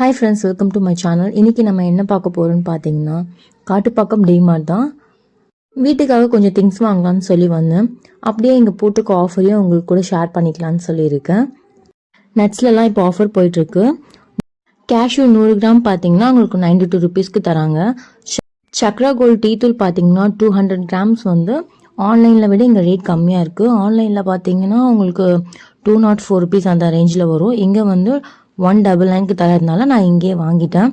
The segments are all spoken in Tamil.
Hi friends welcome to my channel இன்றைக்கி நம்ம என்ன பார்க்க போகிறோம்னு பார்த்தீங்கன்னா காட்டுப்பாக்கம் டிமார்ட் தான். வீட்டுக்காக கொஞ்சம் திங்ஸ் வாங்கலாம்னு சொல்லி வந்தேன். அப்படியே இங்கே போட்டுக்க ஆஃபரையும் உங்களுக்கு கூட ஷேர் பண்ணிக்கலாம்னு சொல்லியிருக்கேன். நட்ஸ்லலாம் இப்போ ஆஃபர் போயிட்டுருக்கு. கேஷ்யூ நூறு கிராம் பார்த்தீங்கன்னா உங்களுக்கு நைன்டி டூ ருபீஸ்க்கு தராங்க. ச- சக்ரா கோல்ட் டீ தூள் பார்த்தீங்கன்னா டூ ஹண்ட்ரட் கிராம்ஸ் வந்து ஆன்லைனில் விட இங்கே ரேட் கம்மியாக இருக்குது ஆன்லைனில் பார்த்தீங்கன்னா உங்களுக்கு டூ நாட் ஃபோர் ருபீஸ் அந்த ரேஞ்சில் வரும். இங்கே வந்து ஒன் டபுள் நைனுக்கு தரதுனால நான் இங்கேயே வாங்கிட்டேன்.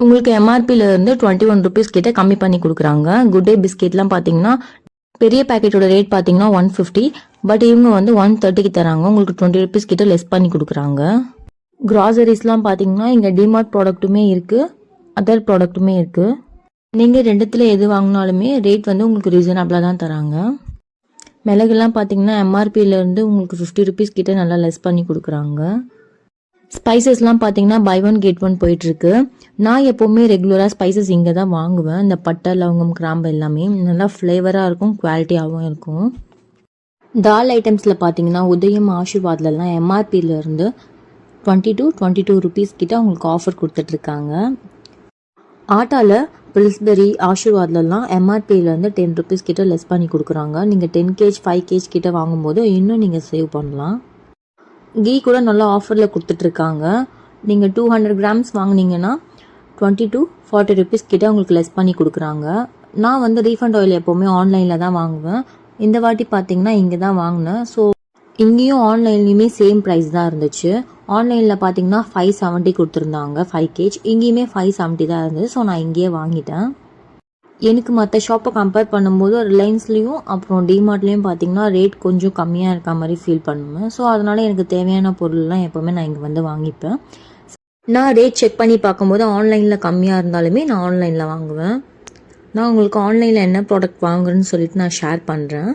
உங்களுக்கு எம்ஆர்பியில் இருந்து டுவெண்ட்டி ஒன் ருபீஸ் கிட்ட கம்மி பண்ணி கொடுக்குறாங்க. குட் டே பிஸ்கெட்லாம் பார்த்தீங்கன்னா பெரிய பேக்கெட்டோட ரேட் பார்த்தீங்கன்னா ஒன் ஃபிஃப்டி பட் இவங்க வந்து ஒன் தேர்ட்டிக்கு தராங்க. உங்களுக்கு டுவெண்ட்டி ருபீஸ் கிட்ட லெஸ் பண்ணி கொடுக்குறாங்க. கிராசரிஸ்லாம் பார்த்தீங்கன்னா இங்கே டிமார்ட் ப்ராடக்ட்டுமே இருக்குது அதர் ப்ராடக்ட்டுமே இருக்குது நீங்கள் ரெண்டுத்தில் எது வாங்கினாலுமே ரேட் வந்து உங்களுக்கு ரீசனபிளாக தான் தராங்க. மிளகுலாம் பார்த்தீங்கன்னா எம்ஆர்பியிலேருந்து உங்களுக்கு ஃபிஃப்டி ருபீஸ் கிட்டே நல்லா லெஸ் பண்ணி கொடுக்குறாங்க. ஸ்பைசஸ்லாம் பார்த்தீங்கன்னா பை ஒன் கெட் ஒன் போயிட்டுருக்கு. நான் எப்போவுமே ரெகுலராக ஸ்பைசஸ் இங்கே தான் வாங்குவேன். இந்த பட்டை லவங்கம் கிராம்பு எல்லாமே நல்லா ஃப்ளேவராக இருக்கும் குவாலிட்டியாகவும் இருக்கும். தால் ஐட்டம்ஸில் பார்த்தீங்கன்னா உதயம் ஆஷிர்வாத்லலாம் எம்ஆர்பியிலேருந்து twenty to twenty two rupees கிட்ட உங்களுக்கு ஆஃபர் கொடுத்துட்ருக்காங்க ஆட்டாவில் பில்ஸ்பெரி ஆஷிர்வாத்லலாம் எம்ஆர்பியிலேருந்து டென் ருபீஸ் கிட்ட லெஸ் பண்ணி கொடுக்குறாங்க. நீங்கள் டென் கேஜ் ஃபைவ் கேஜ் கிட்ட வாங்கும்போது இன்னும் நீங்கள் சேவ் பண்ணலாம். கீ கூட நல்லா ஆஃபரில் கொடுத்துட்ருக்காங்க. நீங்கள் டூ ஹண்ட்ரட் கிராம்ஸ் வாங்கினீங்கன்னா டுவெண்ட்டி டூ ஃபார்ட்டி ருபீஸ் கிட்ட உங்களுக்கு லெஸ் பண்ணி கொடுக்குறாங்க. நான் வந்து ரீஃபண்ட் ஆயில் எப்போவுமே ஆன்லைனில் தான் வாங்குவேன். இந்த வாட்டி பார்த்தீங்கன்னா இங்கே தான் வாங்கினேன். ஸோ இங்கேயும் ஆன்லைன்லேயுமே சேம் ப்ரைஸ் தான் இருந்துச்சு. ஆன்லைனில் பார்த்தீங்கன்னா ஃபைவ் செவன்ட்டி கொடுத்துருந்தாங்க ஃபைவ் கேஜ் இங்கேயுமே ஃபைவ் செவன்ட்டி தான் இருந்தது. ஸோ நான் இங்கேயே வாங்கிட்டேன். எனக்கு மற்ற ஷாப்பை கம்பேர் பண்ணும்போது ரிலையன்ஸ்லேயும் அப்புறம் டிமார்ட்லேயும் பார்த்தீங்கன்னா ரேட் கொஞ்சம் கம்மியாக இருக்க மாதிரி ஃபீல் பண்ணுவேன். ஸோ அதனால் எனக்கு தேவையான பொருள்லாம் எப்போவுமே நான் இங்கே வந்து வாங்கிப்பேன். நான் ரேட் செக் பண்ணி பார்க்கும்போது ஆன்லைனில் கம்மியாக இருந்தாலுமே நான் ஆன்லைனில் வாங்குவேன். நான் உங்களுக்கு ஆன்லைனில் என்ன ப்ராடக்ட் வாங்குறேன்னு சொல்லிட்டு நான் ஷேர் பண்ணுறேன்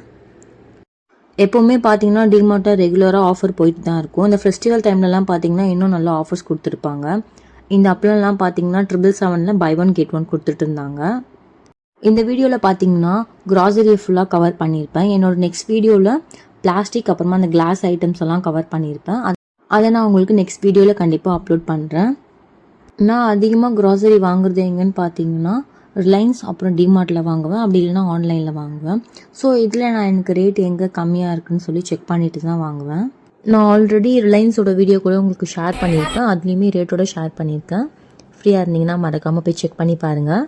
எப்போவுமே பார்த்தீங்கன்னா டிமார்ட்டாக ரெகுலராக ஆஃபர் போயிட்டு தான் இருக்கும். இந்த ஃபெஸ்டிவல் டைம்லலாம் பார்த்தீங்கன்னா இன்னும் நல்ல ஆஃபர்ஸ் கொடுத்துருப்பாங்க. இந்த அப்பளம்லாம் பார்த்தீங்கன்னா ட்ரிபிள் செவனில் பை ஒன் கெட் ஒன் கொடுத்துட்டு இருந்தாங்க. இந்த வீடியோவில் பார்த்தீங்கன்னா க்ராசரியை ஃபுல்லாக கவர் பண்ணியிருப்பேன் என்னோட நெக்ஸ்ட் வீடியோவில் பிளாஸ்டிக் அப்புறமா அந்த கிளாஸ் ஐட்டம்ஸ் எல்லாம் கவர் பண்ணியிருப்பேன் அதை நான் உங்களுக்கு நெக்ஸ்ட் வீடியோவில் கண்டிப்பாக அப்லோட் பண்ணுறேன் நான் அதிகமாக க்ராசரி வாங்குறது எங்கன்னு பார்த்தீங்கன்னா ரிலையன்ஸ் அப்புறம் டிமார்ட்டில் வாங்குவேன். அப்படி இல்லைன்னா ஆன்லைனில் வாங்குவேன். ஸோ இதில் நான் எனக்கு ரேட் எங்கே கம்மியாக இருக்குன்னு சொல்லி செக் பண்ணிட்டு தான் வாங்குவேன். நான் ஆல்ரெடி ரிலையன்ஸோட வீடியோ கூட உங்களுக்கு ஷேர் பண்ணியிருக்கேன் அதுலேயுமே ரேட்டோட ஷேர் பண்ணியிருக்கேன் ஃப்ரீயாக இருந்தீங்கன்னா மறக்காமல் போய் செக் பண்ணி பாருங்கள்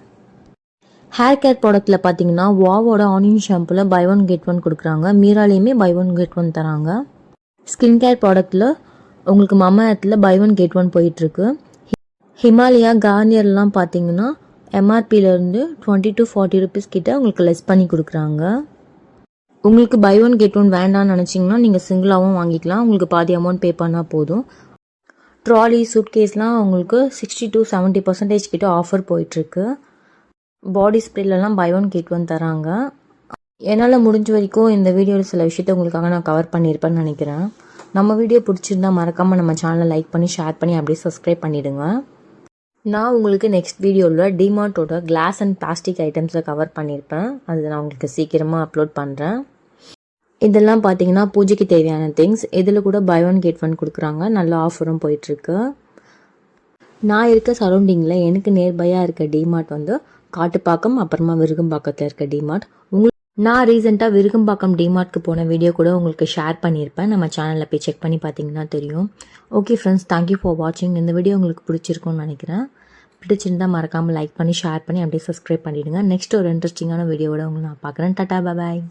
ஹேர் கேர் ப்ராடக்ட்டில் பார்த்தீங்கன்னா வாவோட ஆனியன் ஷாம்புல பை ஒன் கெட் ஒன் கொடுக்குறாங்க. மீராலையுமே பை ஒன் கெட் ஒன் தராங்க. ஸ்கின் கேர் ப்ராடக்ட்டில் உங்களுக்கு மமத்தில் பை ஒன் கெட் ஒன் போயிட்டுருக்கு. ஹிமாலயா கார்னியர்லாம் பார்த்தீங்கன்னா எம்ஆர்பியிலேருந்து டுவெண்ட்டி டு ஃபார்ட்டி ருபீஸ் கிட்ட உங்களுக்கு லெஸ் பண்ணி கொடுக்குறாங்க. உங்களுக்கு பை ஒன் கெட் ஒன் வேண்டாம்னு நினச்சிங்கன்னா நீங்கள் சிங்கிளாகவும் வாங்கிக்கலாம். உங்களுக்கு பாதி அமௌண்ட் பே பண்ணால் போதும். ட்ராலி சூட்கேஸ்லாம் உங்களுக்கு சிக்ஸ்டி டு செவன்ட்டி பர்சன்டேஜ் கிட்ட ஆஃபர் போயிட்டுருக்கு. பாடி ஸ்ப்ரேலலாம் பை ஒன் கெட் ஒன் தராங்க. என்னால் முடிஞ்ச வரைக்கும் இந்த வீடியோவில் சில விஷயத்த உங்களுக்காக நான் கவர் பண்ணியிருப்பேன்னு நினைக்கிறேன். நம்ம வீடியோ பிடிச்சிருந்தா மறக்காமல் நம்ம சேனலை லைக் பண்ணி ஷேர் பண்ணி அப்படியே சப்ஸ்கிரைப் பண்ணிவிடுங்க நான் உங்களுக்கு நெக்ஸ்ட் வீடியோவில் டிமார்ட்டோட கிளாஸ் அண்ட் பிளாஸ்டிக் ஐட்டம்ஸை கவர் பண்ணியிருப்பேன். அது நான் உங்களுக்கு சீக்கிரமாக அப்லோட் பண்ணுறேன் இதெல்லாம் பார்த்தீங்கன்னா பூஜைக்கு தேவையான திங்ஸ் இதில் கூட பை ஒன் கெட் ஒன் கொடுக்குறாங்க. நல்ல ஆஃபரும் போயிட்டுருக்கு நான் இருக்க சரௌண்டிங்கில் எனக்கு நியர்பையாக இருக்க டிமார்ட் வந்து காட்டுப்பாக்கம் அப்புறமா விருகம்பாக்கத்தில் இருக்க டிமார்ட் உங்களுக்கு நான் ரீசெண்டாக விருகம்பாக்கம் டிமார்ட்க்கு போன வீடியோ கூட உங்களுக்கு ஷேர் பண்ணியிருப்பேன் நம்ம சேனலில் போய் செக் பண்ணி பார்த்தீங்கன்னா தெரியும். ஓகே ஃப்ரெண்ட்ஸ் தேங்க்யூ ஃபார் வாட்சிங் இந்த வீடியோ உங்களுக்கு பிடிச்சிருக்கும்னு நினைக்கிறேன். பிடிச்சிருந்தா மறக்காமல் லைக் பண்ணி ஷேர் பண்ணி அப்படியே சப்ஸ்கிரைப் பண்ணிவிடுங்க நெக்ஸ்ட் ஒரு இன்ட்ரெஸ்டிங்கான வீடியோவோட உங்களை நான் பார்க்குறேன். டாட்டா பாய்